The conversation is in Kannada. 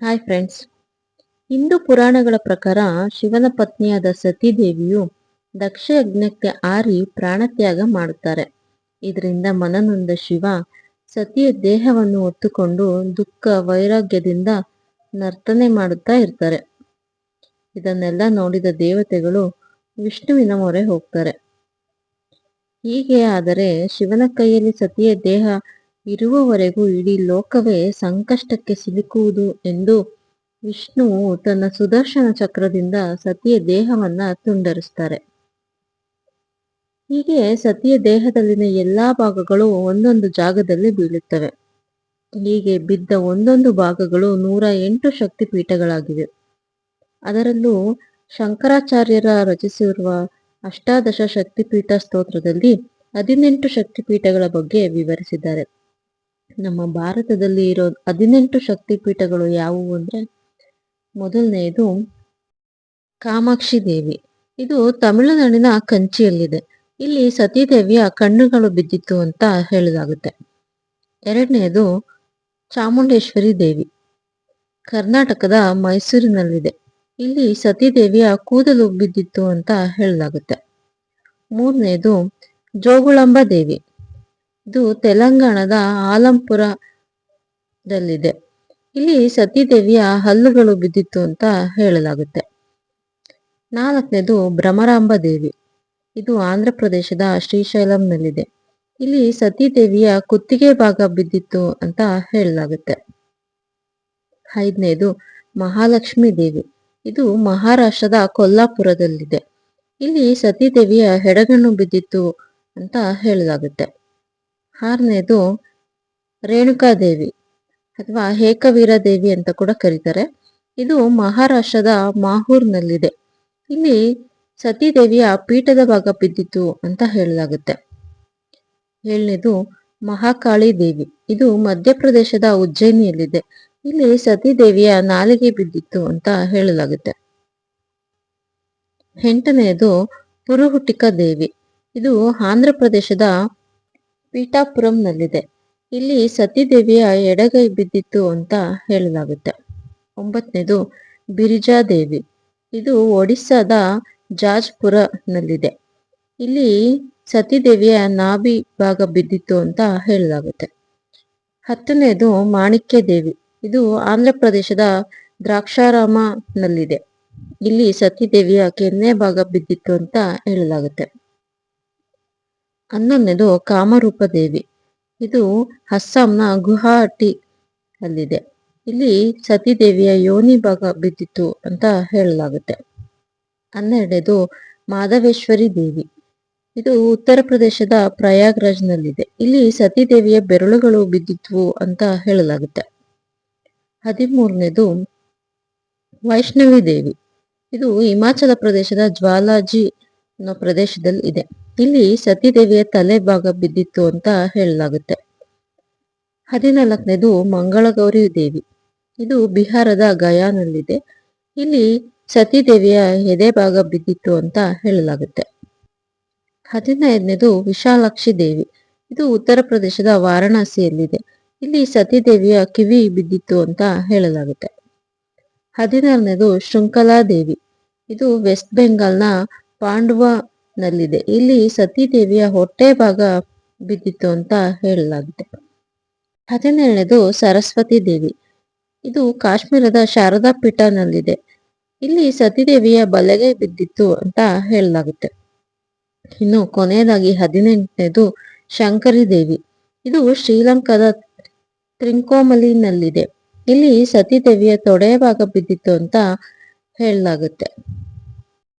ಹಾಯ್ ಫ್ರೆಂಡ್ಸ್ ಹಿಂದೂ ಪುರಾಣಗಳ ಪ್ರಕಾರ ಶಿವನ ಪತ್ನಿಯಾದ ಸತೀದೇವಿಯು ದಕ್ಷ ಯಜ್ಞಕ್ಕೆ ಆರಿ ಪ್ರಾಣತ್ಯಾಗ ಮಾಡುತ್ತಾರೆ. ಇದರಿಂದ ಮನನೊಂದ ಶಿವ ಸತಿಯ ದೇಹವನ್ನು ಒತ್ತುಕೊಂಡು ದುಃಖ ವೈರಾಗ್ಯದಿಂದ ನರ್ತನೆ ಮಾಡುತ್ತಾ ಇರ್ತಾರೆ. ಇದನ್ನೆಲ್ಲ ನೋಡಿದ ದೇವತೆಗಳು ವಿಷ್ಣುವಿನ ಮೊರೆ ಹೋಗ್ತಾರೆ. ಹೀಗೆ ಆದರೆ ಶಿವನ ಕೈಯಲ್ಲಿ ಸತಿಯ ದೇಹ ಇರುವವರೆಗೂ ಇಡೀ ಲೋಕವೇ ಸಂಕಷ್ಟಕ್ಕೆ ಸಿಲುಕುವುದು ಎಂದು ವಿಷ್ಣುವು ತನ್ನ ಸುದರ್ಶನ ಚಕ್ರದಿಂದ ಸತಿಯ ದೇಹವನ್ನ ತುಂಡರಿಸ್ತಾರೆ. ಹೀಗೆ ಸತಿಯ ದೇಹದಲ್ಲಿನ ಎಲ್ಲಾ ಭಾಗಗಳು ಒಂದೊಂದು ಜಾಗದಲ್ಲಿ ಬೀಳುತ್ತವೆ. ಹೀಗೆ ಬಿದ್ದ ಒಂದೊಂದು ಭಾಗಗಳು ನೂರ ಎಂಟು ಶಕ್ತಿ ಪೀಠಗಳಾಗಿವೆ ಅದರಲ್ಲೂ ಶಂಕರಾಚಾರ್ಯರ ರಚಿಸಿರುವ ಅಷ್ಟಾದಶ ಶಕ್ತಿಪೀಠ ಸ್ತೋತ್ರದಲ್ಲಿ ಹದಿನೆಂಟು ಶಕ್ತಿಪೀಠಗಳ ಬಗ್ಗೆ ವಿವರಿಸಿದ್ದಾರೆ. ನಮ್ಮ ಭಾರತದಲ್ಲಿ ಇರೋ ಹದಿನೆಂಟು ಶಕ್ತಿಪೀಠಗಳು ಯಾವುವು ಅಂದ್ರೆ ಮೊದಲನೆಯದು ಕಾಮಾಕ್ಷಿ ದೇವಿ. ಇದು ತಮಿಳುನಾಡಿನ ಕಂಚಿಯಲ್ಲಿದೆ. ಇಲ್ಲಿ ಸತೀದೇವಿಯ ಕಣ್ಣುಗಳು ಬಿದ್ದಿತ್ತು ಅಂತ ಹೇಳಲಾಗುತ್ತೆ. ಎರಡನೆಯದು ಚಾಮುಂಡೇಶ್ವರಿ ದೇವಿ. ಕರ್ನಾಟಕದ ಮೈಸೂರಿನಲ್ಲಿದೆ. ಇಲ್ಲಿ ಸತೀದೇವಿಯ ಕೂದಲು ಬಿದ್ದಿತ್ತು ಅಂತ ಹೇಳಲಾಗುತ್ತೆ. ಮೂರನೆಯದು ಜೋಗುಳಂಬ ದೇವಿ. ಇದು ತೆಲಂಗಾಣದ ಆಲಂಪುರದಲ್ಲಿದೆ. ಇಲ್ಲಿ ಸತೀದೇವಿಯ ಹಲ್ಲುಗಳು ಬಿದ್ದಿತ್ತು ಅಂತ ಹೇಳಲಾಗುತ್ತೆ. ನಾಲ್ಕನೇದು ಭ್ರಮರಾಂಬ ದೇವಿ. ಇದು ಆಂಧ್ರ ಪ್ರದೇಶದ ಶ್ರೀಶೈಲಂನಲ್ಲಿದೆ. ಇಲ್ಲಿ ಸತೀದೇವಿಯ ಕುತ್ತಿಗೆ ಭಾಗ ಬಿದ್ದಿತ್ತು ಅಂತ ಹೇಳಲಾಗುತ್ತೆ. ಐದನೇದು ಮಹಾಲಕ್ಷ್ಮಿ ದೇವಿ. ಇದು ಮಹಾರಾಷ್ಟ್ರದ ಕೊಲ್ಲಾಪುರದಲ್ಲಿದೆ. ಇಲ್ಲಿ ಸತೀದೇವಿಯ ಹೆಡಗಣ್ಣು ಬಿದ್ದಿತ್ತು ಅಂತ ಹೇಳಲಾಗುತ್ತೆ. ಆರನೇದು ರೇಣುಕಾದೇವಿ ಅಥವಾ ಏಕವೀರ ದೇವಿ ಅಂತ ಕೂಡ ಕರೀತಾರೆ. ಇದು ಮಹಾರಾಷ್ಟ್ರದ ಮಾಹೂರ್ನಲ್ಲಿದೆ. ಇಲ್ಲಿ ಸತೀದೇವಿಯ ಪೀಠದ ಭಾಗ ಬಿದ್ದಿತ್ತು ಅಂತ ಹೇಳಲಾಗುತ್ತೆ. ಏಳನೇದು ಮಹಾಕಾಳಿ ದೇವಿ ಇದು ಮಧ್ಯಪ್ರದೇಶದ ಉಜ್ಜಯಿನಿಯಲ್ಲಿದೆ. ಇಲ್ಲಿ ಸತೀದೇವಿಯ ನಾಲಿಗೆ ಬಿದ್ದಿತ್ತು ಅಂತ ಹೇಳಲಾಗುತ್ತೆ. ಎಂಟನೆಯದು ಪುರುಹುಟಿಕ ದೇವಿ ಇದು ಆಂಧ್ರ ಪ್ರದೇಶದ ಪೀಠಾಪುರಂನಲ್ಲಿದೆ. ಇಲ್ಲಿ ಸತೀದೇವಿಯ ಎಡಗೈ ಬಿದ್ದಿತ್ತು ಅಂತ ಹೇಳಲಾಗುತ್ತೆ. ಒಂಬತ್ತನೇದು ದೇವಿ ಇದು ಒಡಿಸ್ಸಾದ ಜಾಜ್ಪುರನಲ್ಲಿದೆ. ಇಲ್ಲಿ ಸತೀದೇವಿಯ ನಾಭಿ ಭಾಗ ಬಿದ್ದಿತ್ತು ಅಂತ ಹೇಳಲಾಗುತ್ತೆ. ಹತ್ತನೇದು ಮಾಣಿಕ್ಯ ದೇವಿ ಇದು ಆಂಧ್ರ ಪ್ರದೇಶದ ದ್ರಾಕ್ಷಾರಾಮನಲ್ಲಿದೆ. ಇಲ್ಲಿ ಸತೀದೇವಿಯ ಕೆನ್ನೆ ಭಾಗ ಬಿದ್ದಿತ್ತು ಅಂತ ಹೇಳಲಾಗುತ್ತೆ. ಹನ್ನೊಂದನೇದು ಕಾಮರೂಪ ದೇವಿ ಇದು ಅಸ್ಸಾಂನ ಗುವಾಹಟಿ ಅಲ್ಲಿದೆ ಇಲ್ಲಿ ಸತೀದೇವಿಯ ಯೋನಿ ಭಾಗ ಬಿದ್ದಿತ್ತು ಅಂತ ಹೇಳಲಾಗುತ್ತೆ. ಹನ್ನೆರಡನೇದು ಮಾಧವೇಶ್ವರಿ ದೇವಿ. ಇದು ಉತ್ತರ ಪ್ರದೇಶದ ಪ್ರಯಾಗ್ರಾಜ್ನಲ್ಲಿದೆ. ಇಲ್ಲಿ ಸತೀದೇವಿಯ ಬೆರಳುಗಳು ಬಿದ್ದಿತ್ತು ಅಂತ ಹೇಳಲಾಗುತ್ತೆ. ಹದಿಮೂರನೇದು ವೈಷ್ಣವಿ ದೇವಿ. ಇದು ಹಿಮಾಚಲ ಪ್ರದೇಶದ ಜ್ವಾಲಾಜಿ ಅನ್ನೋ ಪ್ರದೇಶದಲ್ಲಿ ಇದೆ ಇಲ್ಲಿ ಸತೀದೇವಿಯ ತಲೆ ಭಾಗ ಬಿದ್ದಿತ್ತು ಅಂತ ಹೇಳಲಾಗುತ್ತೆ. ಹದಿನಾಲ್ಕನೇದು ಮಂಗಳಗೌರಿ ದೇವಿ. ಇದು ಬಿಹಾರದ ಗಯಾನಲ್ಲಿದೆ. ಇಲ್ಲಿ ಸತೀದೇವಿಯ ಎದೆ ಭಾಗ ಬಿದ್ದಿತ್ತು ಅಂತ ಹೇಳಲಾಗುತ್ತೆ. ಹದಿನೈದನೇದು ವಿಶಾಲಾಕ್ಷಿ ದೇವಿ. ಇದು ಉತ್ತರ ಪ್ರದೇಶದ ವಾರಣಾಸಿಯಲ್ಲಿದೆ. ಇಲ್ಲಿ ಸತೀದೇವಿಯ ಕಿವಿ ಬಿದ್ದಿತ್ತು ಅಂತ ಹೇಳಲಾಗುತ್ತೆ. ಹದಿನಾರನೇದು ಶೃಂಖಲಾ ದೇವಿ. ಇದು ವೆಸ್ಟ್ ಬೆಂಗಾಲ್ನ ಪಾಂಡುವನಲ್ಲಿದೆ ಇಲ್ಲಿ ಸತೀದೇವಿಯ ಹೊಟ್ಟೆ ಭಾಗ ಬಿದ್ದಿತ್ತು ಅಂತ ಹೇಳಲಾಗಿದೆ. ಹದಿನೇಳನೇದು ಸರಸ್ವತಿ ದೇವಿ. ಇದು ಕಾಶ್ಮೀರದ ಶಾರದಾ ಪೀಠನಲ್ಲಿದೆ. ಇಲ್ಲಿ ಸತೀದೇವಿಯ ಬಲೆಗೆ ಬಿದ್ದಿತ್ತು ಅಂತ ಹೇಳಲಾಗುತ್ತೆ. ಇನ್ನು ಕೊನೆಯದಾಗಿ ಹದಿನೆಂಟನೇದು ಶಂಕರಿ ದೇವಿ. ಇದು ಶ್ರೀಲಂಕಾದ ತ್ರಿಂಕೋಮಲಿನಲ್ಲಿದೆ. ಇಲ್ಲಿ ಸತೀದೇವಿಯ ತೊಡೆಯ ಭಾಗ ಬಿದ್ದಿತ್ತು ಅಂತ ಹೇಳಲಾಗುತ್ತೆ.